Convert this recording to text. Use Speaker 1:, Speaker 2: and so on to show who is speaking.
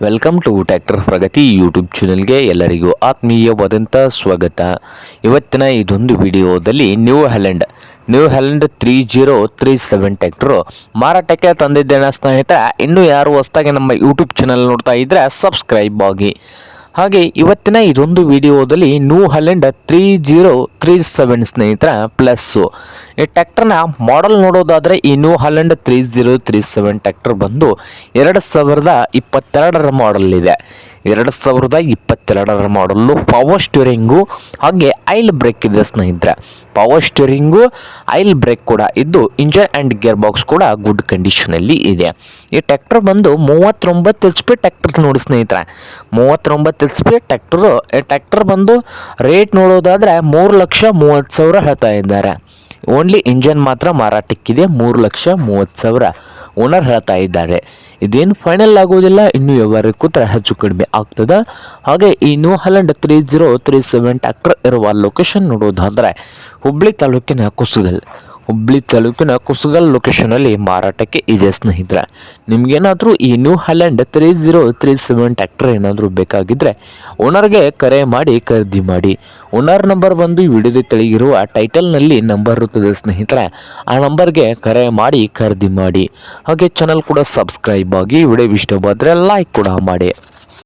Speaker 1: Welcome to tractor Pragati YouTube ಚಾನಲ್ಗೆ ಎಲ್ಲರಿಗೂ ಆತ್ಮೀಯವಾದಂಥ ಸ್ವಾಗತ. ಇವತ್ತಿನ ಇದೊಂದು ವಿಡಿಯೋದಲ್ಲಿ New Holland New Holland three zero three seven tractor ಮಾರಾಟಕ್ಕೆ ತಂದಿದ್ದೇನೆ ಸ್ನೇಹಿತರೆ, ಇನ್ನೂ ಯಾರು ಹೊಸ್ದಾಗಿ ನಮ್ಮ ಯೂಟ್ಯೂಬ್ ಚಾನಲ್ ನೋಡ್ತಾ ಇದ್ದರೆ ಸಬ್ಸ್ಕ್ರೈಬ್ ಆಗಿ. ಹಾಗೆ ಇವತ್ತಿನ ಇದೊಂದು ವಿಡಿಯೋದಲ್ಲಿ new Holland three zero three seven ಸ್ನೇಹಿತರ ಪ್ಲಸ್ಸು ಈ ಟ್ಯಾಕ್ಟರ್ನ ಮಾಡಲ್ ನೋಡೋದಾದರೆ ಈ new Holland three zero three seven tractor ಬಂದು ಎರಡು ಸಾವಿರದ ಇಪ್ಪತ್ತೆರಡರ ಮಾಡಲ್ ಇದೆ. ಎರಡು ಸಾವಿರದ ಇಪ್ಪತ್ತೆರಡರ ಮಾಡಲ್ಲು ಪವರ್ ಸ್ಟೀರಿಂಗು ಹಾಗೆ ಐಲ್ ಬ್ರೇಕ್ ಇದೆ ಸ್ನೇಹಿತರೆ. ಪವರ್ ಸ್ಟೀರಿಂಗು ಐಲ್ ಬ್ರೇಕ್ ಕೂಡ ಇದ್ದು ಇಂಜನ್ ಆ್ಯಂಡ್ ಗೇರ್ ಬಾಕ್ಸ್ ಕೂಡ ಗುಡ್ ಕಂಡೀಷನಲ್ಲಿ ಇದೆ. ಈ ಟ್ಯಾಕ್ಟರ್ ಬಂದು ಮೂವತ್ತೊಂಬತ್ತು ಎಚ್ ಪಿ ಟ್ಯಾಕ್ಟರ್ ನೋಡಿ ಸ್ನೇಹಿತರೆ. ಮೂವತ್ತೊಂಬತ್ತು ಎಚ್ ಪಿ ಟ್ಯಾಕ್ಟರು ಟ್ಯಾಕ್ಟರ್ ಬಂದು ರೇಟ್ ನೋಡೋದಾದರೆ ಮೂರು ಲಕ್ಷ ಮೂವತ್ತು ಸಾವಿರ ಹೇಳ್ತಾ ಇದ್ದಾರೆ. ಓನ್ಲಿ ಇಂಜನ್ ಮಾತ್ರ ಮಾರಾಟಕ್ಕಿದೆ ಮೂರು ಲಕ್ಷ ಮೂವತ್ತು ಸಾವಿರ. ಓನರ್ ಹೇಳ್ತಾ ಇದ್ದಾರೆ. ಇದೇನು ಫೈನಲ್ ಆಗೋದಿಲ್ಲ, ಇನ್ನು ವ್ಯವಹಾರಕ್ಕೂ ತರ ಹೆಚ್ಚು ಕಡಿಮೆ ಆಗ್ತದೆ. ಹಾಗೆ ಈ New Holland three zero three seven tractor ಇರುವ ಲೊಕೇಶನ್ ನೋಡೋದಾದರೆ ಹುಬ್ಬಳ್ಳಿ ತಾಲೂಕಿನ ಕುಸುಗಲ್ ಹುಬ್ಳಿ ತಾಲೂಕಿನ ಕುಸುಗಲ್ ಲೊಕೇಶನಲ್ಲಿ ಮಾರಾಟಕ್ಕೆ ಇದೆ ಸ್ನೇಹಿತರೆ. ನಿಮಗೇನಾದರೂ ಈ New Holland three zero three seven tractor ಏನಾದರೂ ಬೇಕಾಗಿದ್ದರೆ ಓನರ್ಗೆ ಕರೆ ಮಾಡಿ ಖರೀದಿ ಮಾಡಿ. ಓನರ್ ನಂಬರ್ ಬಂದು ವಿಡಿಯೋದ ತೆಳಗಿರುವ ಟೈಟಲ್ನಲ್ಲಿ ನಂಬರ್ ಇರುತ್ತದೆ ಸ್ನೇಹಿತರೆ. ಆ ನಂಬರ್ಗೆ ಕರೆ ಮಾಡಿ ಖರೀದಿ ಮಾಡಿ. ಹಾಗೆ ಚಾನಲ್ ಕೂಡ ಸಬ್ಸ್ಕ್ರೈಬ್ ಆಗಿ ವಿಡಿಯೋ ಇಷ್ಟವಾದರೆ ಲೈಕ್ ಕೂಡ ಮಾಡಿ.